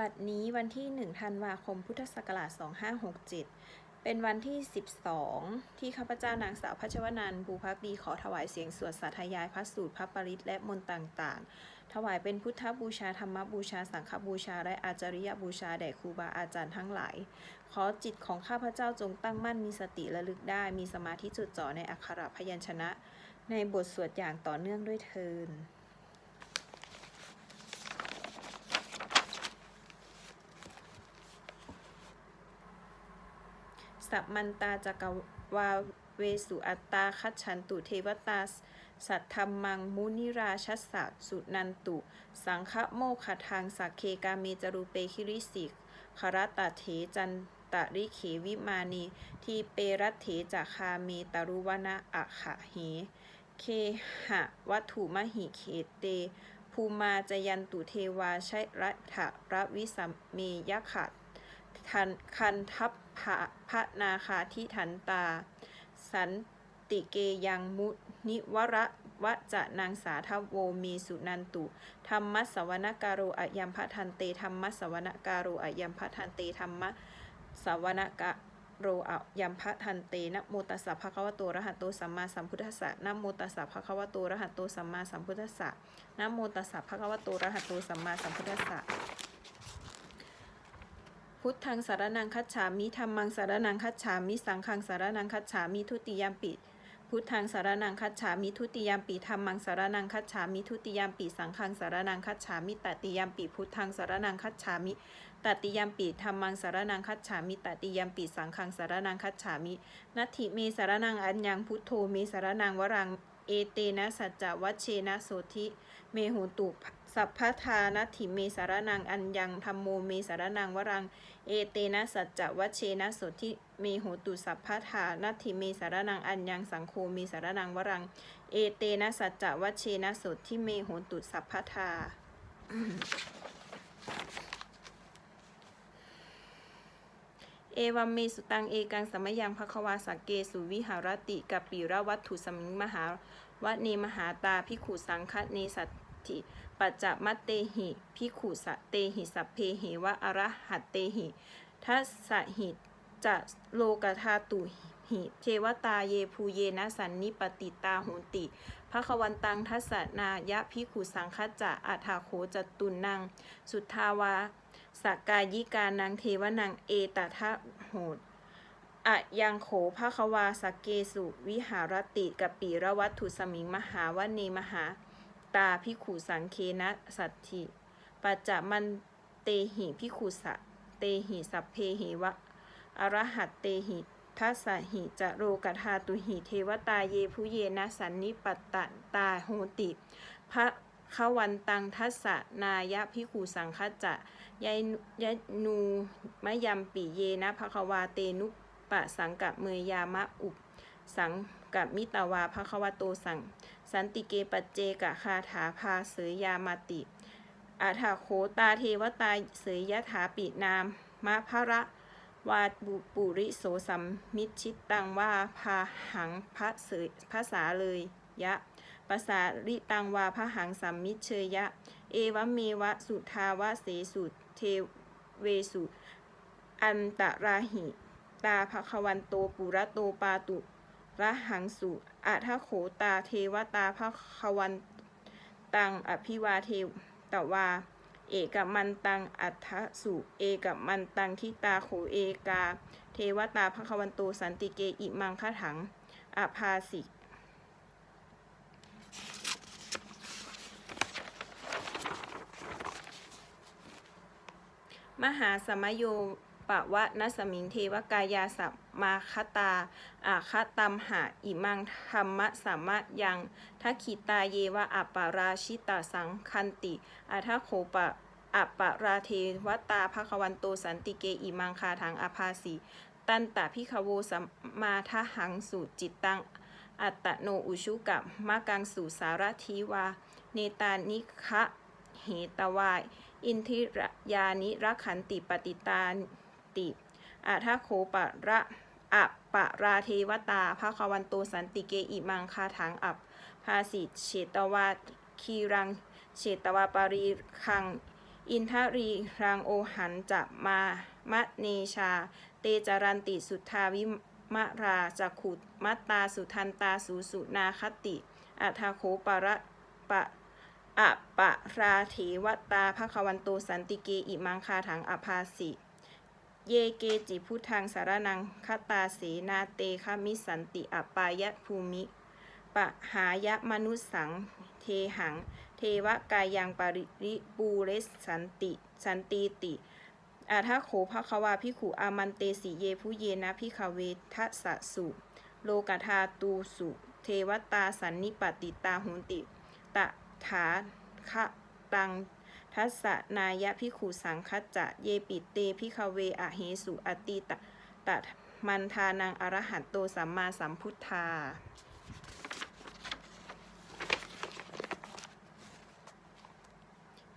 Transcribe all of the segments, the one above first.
บัดนี้วันที่ 1 ธันวาคม พุทธศักราช 2567 เป็นวันที่ 12 ที่ข้าพเจ้านางสาวพัชวนันท์ภูพักดีขอถวายเสียงสวดสาธยายพระสูตรพระปริตและมนต์ต่างๆ ถวายเป็นพุทธบูชาธรรมบูชาสังฆบูชา และอาจาริยบูชาแด่ครูบาอาจารย์ทั้งหลาย ขอจิตของข้าพเจ้าจงตั้งมั่นมีสติระลึกได้ มีสมาธิจดจ่อในอักขระพยัญชนะ ในบทสวดอย่างต่อเนื่องด้วยเทิน สัพมันตาจักวาเวสุอัตตาคัจฉันตุเทวตาสัทธรรมังมุนิราชัสสะสุนันตุ สังฆโมคทางสักเคกาเมจรุเปคิริสิกคารตเถจันตะริเขวิมานี ทีเปรัตเถจาคาเมตรุวนะอะขะเหเคหะวัตถุมหิเขเต ภูมาจยันตุเทวาชัยรัฐะระวิสัมเมยขะ ทันคันทัพพะพระนาคาทิทันตา สันติเกยังมุนิวระวะจะนางสาทโวมีสุนันตุ ธรรมสวนาการโรอยัมพะทันเตธรรมสวนาการโรอยัมพะทันเตธรรมสวนการโรอะยัมพะทันเตนะโมตัสสะภะคะวะโตระหะโตสัมมาสัมพุทธัสสะนะโมตัสสะภะคะวะโตระหะโตสัมมาสัมพุทธัสสะนะโมตัสสะภะคะวะโตระหะโตสัมมาสัมพุทธัสสะ พุทธังสารนังคัจฉามิธรรมังสารนังคัจฉามิสังฆังสารนังคัจฉามิทุติยามปิพุทธังสารนังคัจฉามิทุติยามปิธรรมังสารนังคัจฉามิทุติยามปิสังฆังสารนังคัจฉามิตติยามปิพุทธังสารนังคัจฉามิตติยามปิธรรมังสารนังคัจฉามิตติยามปิสังฆังสารนังคัจฉามินัตถิเมสารนังอัญญังพุทโธเมสารนังวรัง เอเตนะสัจจวัชเชนะโสธิเมหุตุสัพพทานัถิเมสารนังอัญญังธรรมโมเมสารนังวรัง เอเตนะสัจจวัชเชนะโสธิเมโหตุสัพพทานัถิเมสารนังอัญญังสังโฆเมสารนังวรัง เอเตนะสัจจวัชเชนะโสธิเมโหตุสัพพทา เอวัมเมสุตังเอกังสมยังภควาสักเกสุวิหารติกับปีระวัตถุสมิงมหาวะเนมหาตาพิขุสังคเนสัตถิปัจจมัตเตหิพิขุสะเตหิสัพเพเหวะอระหัตเตหิทัสสหิจะโลกธาตุหิเทวตาเยภูเยนะสันนิปติตาโหนติภควันตังทัสนายะพิขุสังคจะอัฏฐาโขจตุนนัง สุทธาวา สกายิกานังเทวนังเอตทะโหดอะยังโขภควาสกเกสุวิหารติกปีระวัตถุสมิงมหาวเนมหา ตาพิขุสังเคนะสัตถิปัจจมันเตหิพิขุสะเตหิสัพเพหิวะอรหัตเตหิทัสสหิจะโรกธาตุหิเทวตาเยผู้เยนะสันนิปัตตะตาโหติพระ ขวันตังทัสสะนายะพิขุสังคจะยายยะนูมะยัมปิเยนะภควาเตนุปะสังกะเมยยามะอุปสังกับมิตาวาภควโตสัง สันติเกปัจเจกะคาถาพาเสยยามาติอาถาโคตาเทวตาเสยยะถาปินามมะพระวาบุปุริโสสัมมิชิตตังว่าพาหังพระเสยภาษาเลยยะ ภาษาริตังวาพระหังสัมมิเชยะ เอวเมวะสุทาวะเสสุเทเวสุอันตราหิตาภควันโตปุระโตปาตุระหังสุอัทโขตาเทวตาภควันตังอภิวาเทตวา เอกมันตังอัฏฐสุเอกมันตังทิตาโขเอกา เทวตาภควันโตสันติเกอิมังคถังอภาสิก มหาสมโยปะวะนสมิงเทวกายาสัมมาคตาอาคตัมหาอิมังธรรมะสัมมะยังทักขิตาเยวะอัปปาราชิตาสังคันติอัทโคปะอัปปาราเทวตาภควันโตสันติเกอิมังคาถังอภาสีตันตะพิคโวสัมมาทหังสุจิตตังอัตตโนอุชุกับมากังสุสารทีวา เนตานิคะเหตวาย อินทิรยานิรักขันติปฏิตาติอาทโคปะระอัปปะราเทวตาภควันโตสันติเกอิมังคาถังอัปภาสิเฉตวาคีรังเฉตวาปารีคัง อินทรีรังโอหันจะมามะเนชา เตจารันติสุทธาวิมะราจักขุมัตตาสุทันตาสูสุนาคติอัทโคปะระปะ อะปะราเถวตาภควันโตสันติเกอิมังคาถังอภาสิ เยเกจิพุทธังสารนังคตาเสนาเตคามิสันติอปายะภูมิ ปะหายะมนุสสังเทหัง เทวกายังปริริปูเรสสันติ สันติติอาทาโขภควาพิขุอามันเตสิเยผู้เยนะพิขเวทัสสะสุ โลกธาตูสุ เทวตาสันนิปติตาหุนติ ตะ ถาคะตังทัสสะนายะพิขุสังคัจจะเยปิเตพิขเวอะเหสุอติตะตะมันทานังอรหัตโตสัมมาสัมพุทธา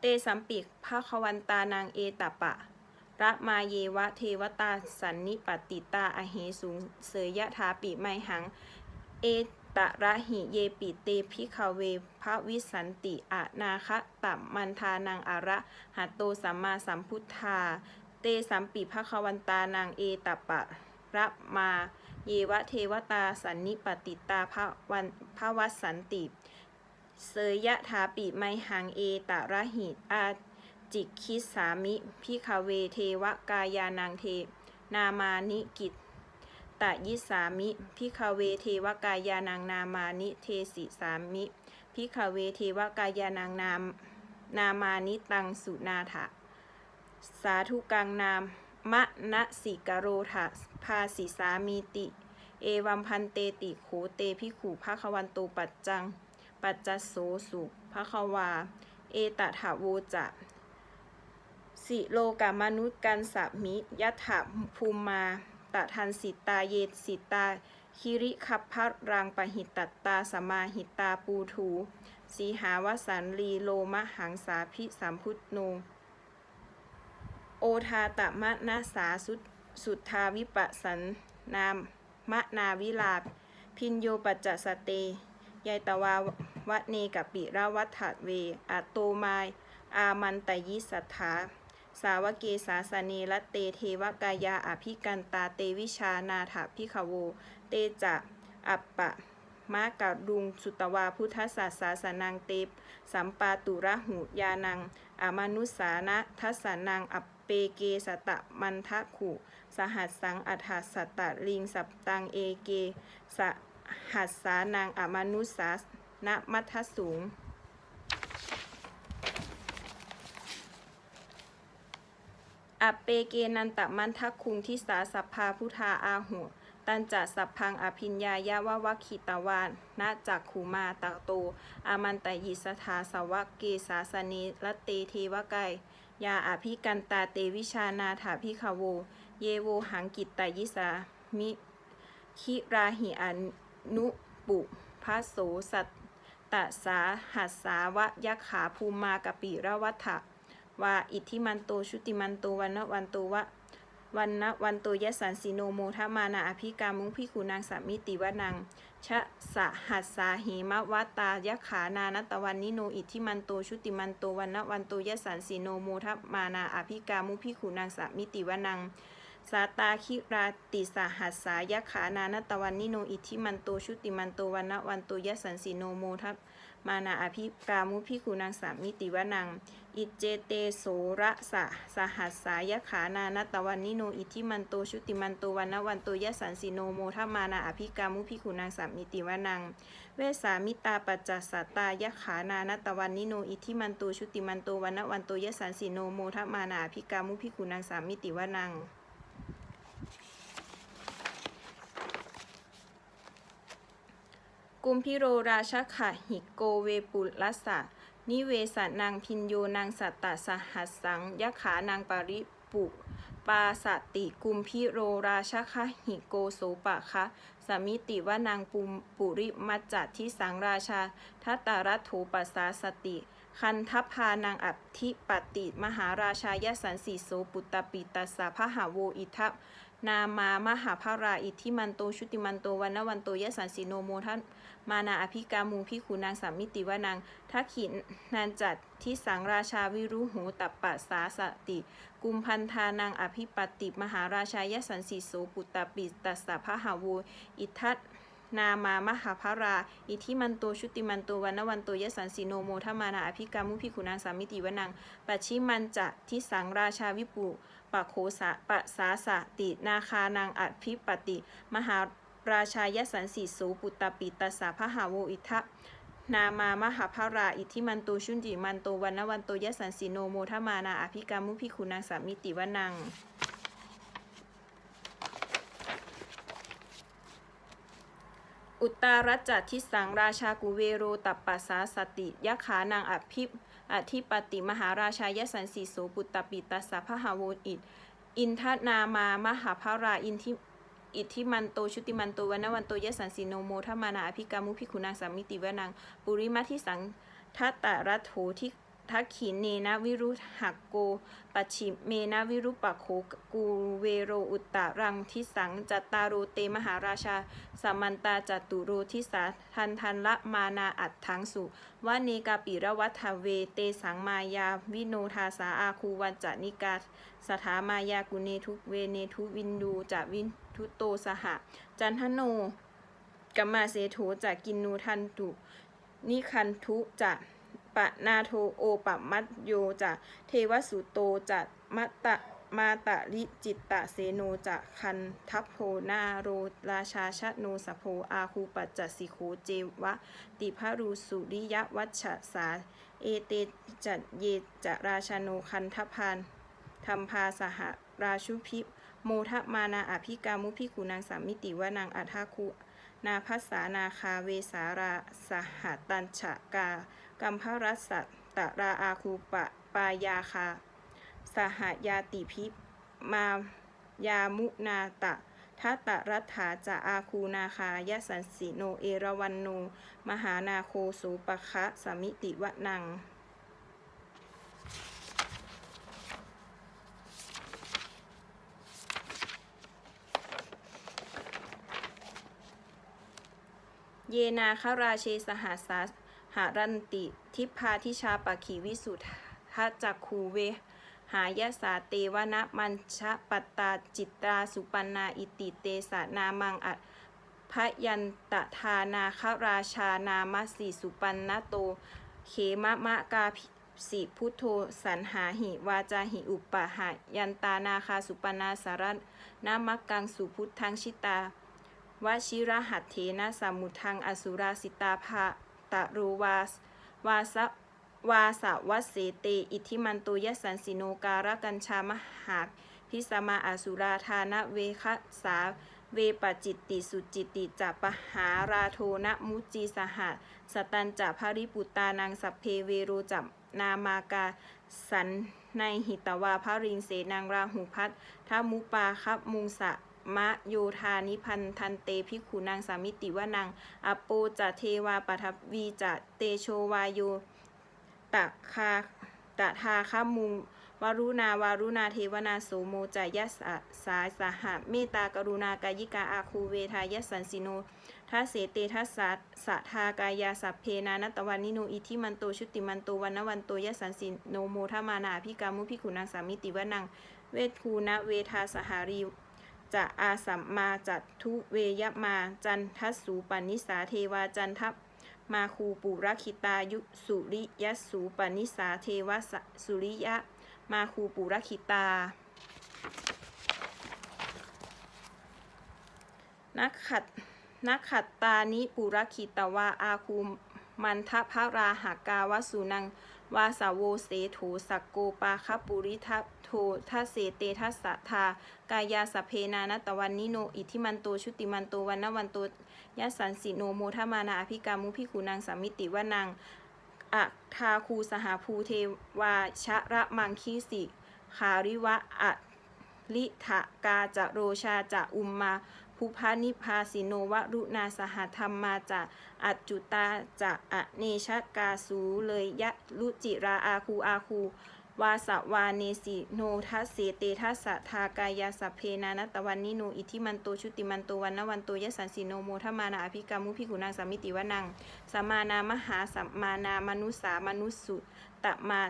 เตสัมปิกภาควันตานางเอตปะระมาเยวะเทวตาสันนิปติตาอเหสุงเสยยะทาปิไมหัง เอตระหิเยปิเตพิขเว พระวิสันติอะนาคะตัมมันทานังอาระหัตโตสัมมาสัมพุทธา เตสัมปิภควันตานางเอตปะระมาเยวะเทวตาสันนิปติตาพระวันพระวัสันติ เสยยะทาปิไมหังเอตระหิอาจิกคิสามิพิคเวเทวกายานังเท นามานิกิตตะยิสามิพิคเวเทวกายานังนามานิเทสิสามิ พิคเวเทวกายานังนามนามานิตังสุนาถะสาธุกังนามมะนะสิกโรทะภาสิสามีติ เอวัมพันเตติโขเตพิขูภควันโตปัจจัง ปัจจโสสุภควา เอตถาโวจะสิโลกามนุษย์กันสัมิยัถภูมาตทันสิตาเยสิตา คิริคัพพรังปหิตตตาสมาหิตาปูทูสีหาวสันลีโลมหังสาพิสัมพุทโน โอทาตะมะนาสาสุสุทธาวิปสันนามมะนาวิลาพินโยปัจจสเตยายตวาวะเนกปิราวัฏเว อัตโตมาย อามันตยิสัทธา สาวเกสาสเนละเตเทวกายาอภิกันตาเตวิชานาถาพิขโว เตจะอัปปะมะกะดุงสุตวาพุทธศาสาสนังเตปสัมปาตุระหุยานังอามานุสานะทัสานังอัปเปเกสตะมันทะขุสหัสสังอัฏฐสตตะลิงสัปตังเอเกสหัสสานังอมานุสานะมัทสูง อปเปเกนันตมันทักคุงทิสาสัพพาพุทธาอาหุ ตันจะสัพพังอภิญญายาวะวะคิตวานนาจักขูมาตะโต อามันตยิสถาสวะเกสาสนีละเตเทวไกยยาอภิกันตาเตวิชานาถาพิขโว เยโวหังกิตตยิสามิคิราหิอนุปุพระโสสัตตสาหัสสาวะยะขาภูมากปิระวัฏ วาอิทธิมันโตชุติมันโตวันนะวันโตวะวันนะวันโตยสันสิโนโมทมานาอภิกามุงพิคูนางสามิติวนังชะสะหัสสาหิมะวัตตายะขานานตะวันนิโนอิทธิมันโตชุติมันโตวันนะวันโตยสันสิโนโมทมานาอภิกามุงพิคูนางสามิติวนังสาตาคิราติสหัสสายะขานานตะวันนิโนอิทธิมันโตชุติมันโตวันนะวันโตยสันสิโนโมทะ มานาอภิกามุพิคูนางสามิติวนัง อิเจเตโสระสะสหัสสายขานานตวันนิโน อิทิมันโตชุติมันโตวันนวันโตยสันสิโนโมทมานาอภิกามุพิขุนางสามิติวนัง เวสามิตาปัจจสสตายขานานตวันนิโน อิทิมันโตชุติมันโตวันนวันโตยสันสิโนโมทมานาอภิกามุพิขุนางสามิติวนัง กุมพิโรราชขะหิโกเวปุลัสสะนิเวสนางพินโยนางสัตตสหัสสังยะขานางปาริปุปาสติกุมพิโรราชคะหิโกโสปะคะสมิติว่านางปุมปุริมัจจัดที่สังราชาทัตตารัตโถปัสสาสติ คันทัพพานางอัพธิปติ มหาราชายสันสีโสปุตตปิตัสสะพหาโวอิทัพ นามามหาภาราอิทธิมันโตชุติมันโตวันนวันโตยะสันสีโนโมทันมานาอภิกามูพิคูนางสามมิติวานางทักขินนานจัดที่สังราชาวิรุหูตัปปะสาสติ กุมพันธานางอภิปติมหาราชายสันสีโสปุตตปิตัสสะพะหาวูอิทัตนามามหาภารา อิทธิมันโตชุติมันโตวันนวันโตยสันสีโนโมทมานาอภิกามุพิขุนางสามิติวนังปัจฉิมันจะทิสังราชาวิปุ ปะโคสะปะสาสะติ นาคานางอภิปติ มหาราชายสันสีโสปุตตปิตสสะพะหาโวอิทะนามามหาภาราอิทธิมันโตชุนจิมันโตวันนวันโตยสันสีโนโมทมานาอภิกามุพิขุนางสามิติวนังอุตตารัจจทิสังราชากุเวโรตัปปัสสาสติยะขานางอภิป อธิปติมหาราชายสันสีโสปุตตปิตัสสะพะหาโวอิตอินทนามามหาภาราอินทิอิทธิมันโตชุติมันโตวันวันโตยสันสีโนโมทมานาอภิกามุพิคุนางสามิติวนังปุริมาทิสังทัตตะรัตโถที่ ทักขินเนนะวิรุหักโกปัจฉิเมนะวิรุปะโขกูเวโรอุตตะรังทิสังจัตตารโรเตมหาราชาสัมมันตาจัตุโรทิสาทันทันละมานาอัตถังสุวะเนกาปิระวัฏเวเตสังมายาวิโนทาสาอาคูวันจนิกาสถามายากุเนทุเวเนทุวินดูจะวินทุโตสหจันทโนกัมมาเสโถจะกินนูทันตุนิคันทุจะ ปะนาโทโอปะมัตโยจะเทวสุโตจะมัตตะมาตะลิจิตตะเสโนจะคันทัพโพนาโรราชาชะโนสโพอาคูปัจจสิโขเจวะ ติภรูสุริยวัชสา เอเตจัดเยจะราชาโนคันทพานธรรมพาสหราชุพิโมทะมานาอภิกามุพิกุนางสามิติวานางอัฏฐคุนาพัสสานาคาเวสาราสหตัญฉกา กัมพรัสสะตะราอาคูปะปายาคา สหายาติพิมายามุนาตะทัตตะรัฐาจะอาคูนาคายสันสิโนเอราวันโน มหานาโคสุปะคะสมิติวะนัง เยนาคราเชสหาสา หารันติ ทิพาทิชาปะขีวิสุทธจักขูเว หายสาเตวนะมัญชะปัตตาจิตราสุปันนาอิติเตสะนามังอัดพยันตทานาคราชานามสีสุปันนโต เขมะมะกาสิพุทโธสันหาหิวาจาหิอุปปะหายันตานาคาสุปนาสารนามักกังสุพุทธังชิตาวชิระหัตเถนะสามุทังอสุราสิตาภา ตะโรวาสวาสวาสวัสเสเตอิทธิมันโตยสันสิโนการกัญชามหาพิสมาอสุราธานะเวคสาเวปจิตติสุจิตติจะปหาราโทนะมุจีสหะสตันจะภริปุตานังสัพเพเวโรจับนามากาสันในหิตวาภริงเสนางราหูพัททามุปาคับมุงสะ มะโยธานิพันทันเตพิขุนางสามิติวานางอปโปจะเทวาปัทวีจะเตโชวายโยตะคาตะทาคามุงวารุณาวารุณาเทวนาโสโมจายสะสาสหะเมตตากรุณากายิกาอาคูเวทายสันสิโนทัสเสเตทัสสะสะทากายาสัพเพนานัตวันนิโนอิทิมันโตชุติมันโตวันวันโตยสันสิโนโมทมานาพิกามุพิขุนางสามิติวานังเวทูนะเวทาสหารี จะอาสัมมาจัตทุเวยมา จันทัสสูปนิสาเทวาจันทัมาคูปุรคิตายุสุริยสูปนิสาเทวะสุริยะ มาคูปุรคิตานักขัดนักขัดตานิปุรคิตวาอาคูมันทพระราหากาวสุนัง วาสาโวเสโถสักโกปาคปุริทัโททัสเสเตทัสสะทากายาสเพนานตตวันนิโนอิทิมันโตชุติมันโตวันนวันโตยัสันสิโนโมทมานาอภิกามุพิคูนางสามิติวานังอะทาคูสหภูเทวาชะระมังคีสิคาริวะอะลิทะกาจะโรชาจะอุมมาภูพานิพาสิโนวรุณาสหธรรมมาจะอัจจุตาจะอเนชกาสูเลยยะลุจิราอาคูอาคู วาสวาเนสิโนทัสเสเตทัสสะทากายาสัพเพนานตวันนิโนอิทิมันโตชุติมันโตวันนวันโตยสันสิโนโมทมานาอภิกรรมุพิกุนางสามิติวนังสมานามหาสมานามนุสามนุสุตมา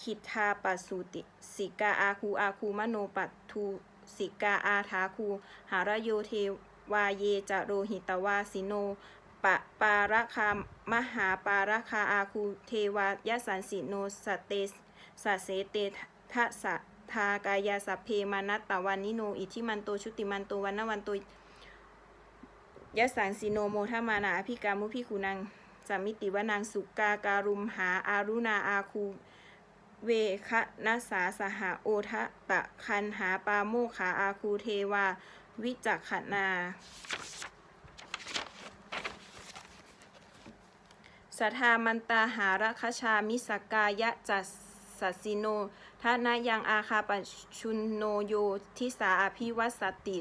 คิทาปสุติสิกาอาคูอาคูมโนปัตทูสิกาอาทาคู หารโยเทวาเยจโรหิตวาสิโนปะปาระคามหาปาระคาอาคูเทวายสันสิโนสเตส สเสเตทะสะทากายาสัพเพมานัตตวันนิโน อิทิมันโตชุติมันโตวันนวันโตยะสังสิโนโมทมานาอภิกามุพิคุนังสามิติวนางสุกาการุมหาอารุณาอาคูเวคะนัสาสหาโอทะปะคันหาปาโมขาอาคูเทวา วิจักขนาสัทธามันตาหาระคชามิสกายะจัส สสสิโนทานายังอาคาปชุนโนโยทิสาอภิวัสติ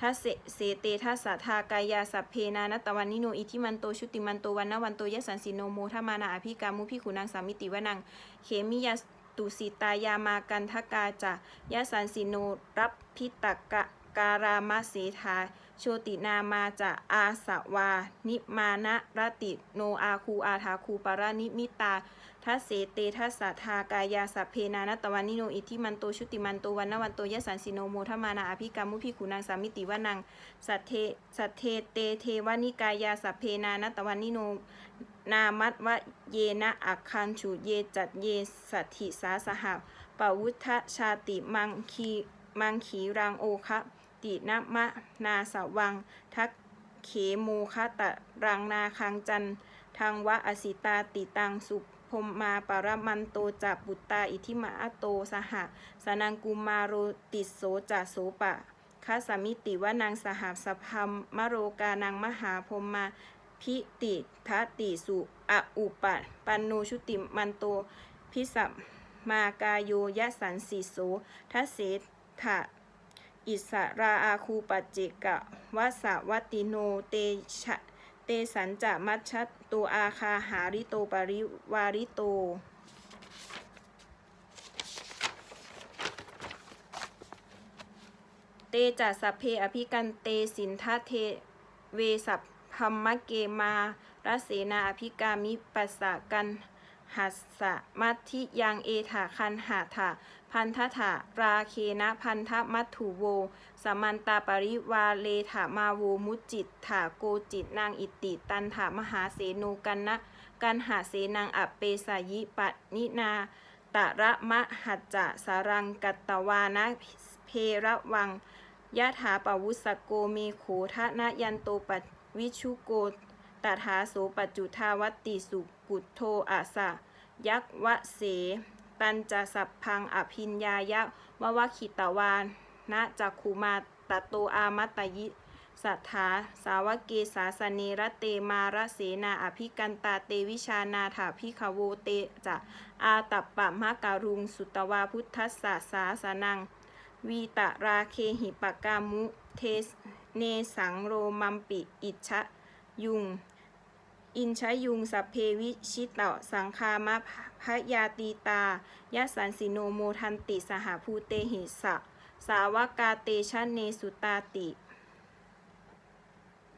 ทัสเสเตทัสสะทากายาสัพเพนานตวันนิโนอิทิมันโตชุติมันโตวันนวันโตยสันสิโนโมทมานาอภิกามุพิขุนางสามิติวนังเขมิยาตุสิตายามากันทกาจะยะสันสิโนรับพิตกะการามาเสธาโชตินามาจะอาสวา นิมานะรติโนอาคูอาทาคูปารานิมิตา ทัสเสเตทัสสะทากายาสัพเพนานตวันนิโนอิทิมันโตชุติมันโตวันนวันโตยะสันสิโนโมทมานาอภิกามุพิขุนางสามิติวนังสัทเทสัทเทเตเทวานิกายาสัพเพนานตวันนิโนนามัตวะเยนะอักคันฉุเยจัดเยสัตถิสาสหะปวุทธชาติมังคีมังขีรังโอคะตินะมะนาสวัง ทักเขโมคะตะรังนาคังจันทังวะอสิตาติตังสุป พมมาปรมันโตจับบุตตาอิทิมาอโตสหะสนังกุมารโรติโสจัโสปะคสมิติวานางสหสพัมมโรกานางมหาพรหมาพิติทัติสุออุปะปันโนชุติมันโตพิสัมมากายโยยะสันสิโสทัสเสถะอิสราอาคูปจเจกะวะสวัตติโนเตชะเตสันจะมัช ตัวอาคาหาริโตปริวาริโต เตจัสเพอภิกันเตสินทะเทเวสัพพัมมะเกมารเสนาอภิกามิปัสสะกัน หัสสะมัทธิยังเอถาคันหาถาพันทถาราเคนะพันทมัตถุโว สมันตาปริวาเลถามาโวมุจิตถาโกจิตนางอิติตันถามหาเสนูกันนะกันหาเสนางอัปเปสายิปนินาตะระมะหัจจะสารังกัตตวานะเพระวังยะถาปวุสโกเมโขทะนะยันโตปัวิชุโกตถาโสปจจุทาวัตติสุ กุโทอาสะยักวะเส ตันจะสัพพังอภินญายะวะวะขิตวานนะจักขุมาตโตอามัตตยิสัทธาสาวกเกสาสเนรเตมาระเสนาอภิกันตาเตวิชานาถาพิขโวเตจะอาตัปปะมะการุงสุตวาพุทธัสสะสาสนัง วีตะราเคหิปกามุเทสเนสังโรมัมปิอิชะยุง อินชยุงสัพเพวิชิตะสังคามะพยาตีตายะสันสิโนโมทันติสหภูเตหิสะ สาวกาเตชะเนสุตาติ